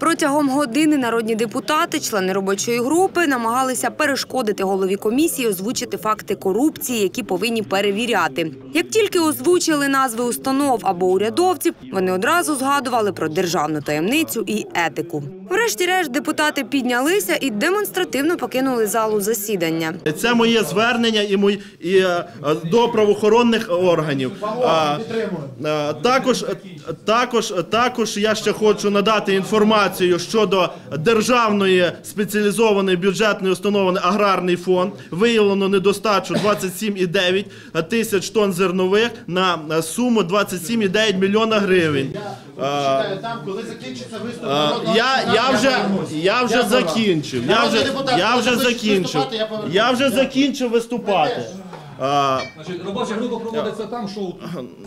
Протягом години народні депутати, члени робочої групи, намагалися перешкодити голові комісії озвучити факти корупції, які повинні перевіряти. Як тільки озвучили назви установ або урядовців, вони одразу згадували про державну таємницю і етику. Врешті-решт депутати піднялися і демонстративно покинули залу засідання. Це моє звернення і мої і е, до правоохоронних органів. А, е, також, також, також я ще хочу надати інформацію щодо державної спеціалізованої бюджетної установи аграрний фонд. Виявлено недостачу 27,9 тисяч тонн зернових на суму 27,9 мільйона гривень. Там, коли закінчиться виступ, я, я вже я вже закінчив. Я вже я вже закінчив. Я вже закінчив виступати. Значить, робоча група проводиться там, шоу.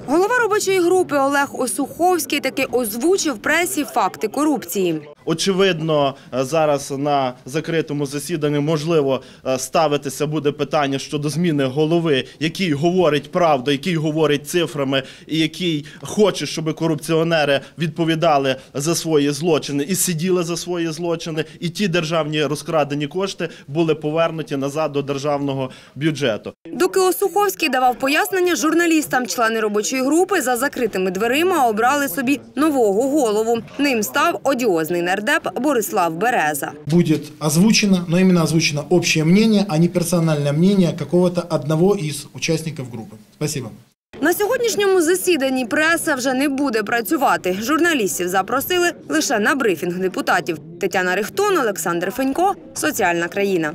Голова робочої групи Олег Осуховський таки озвучив пресі факти корупції. Очевидно, е, зараз на закритому засіданні можливо е, ставитися буде питання щодо зміни голови, який говорить правду, який говорить цифрами, і який хоче, щоб корупціонери відповідали за свої злочини і сиділи за свої злочини, і ті державні розкрадені кошти були повернуті назад до державного бюджету. Доки Осуховський давав пояснення журналістам, члени робочої групи за закритими дверима обрали собі нового голову. Ним став одіозний нардеп Борислав Береза. Будет озвучено, но именно озвучено общее мнение, а не персональное мнение какого-то одного из участников группы. Спасибо. На сьогоднішньому засіданні преса вже не буде працювати. Журналістів запросили лише на брифінг депутатів. Тетяна Рихтон, Олександр Фенько, Соціальна країна.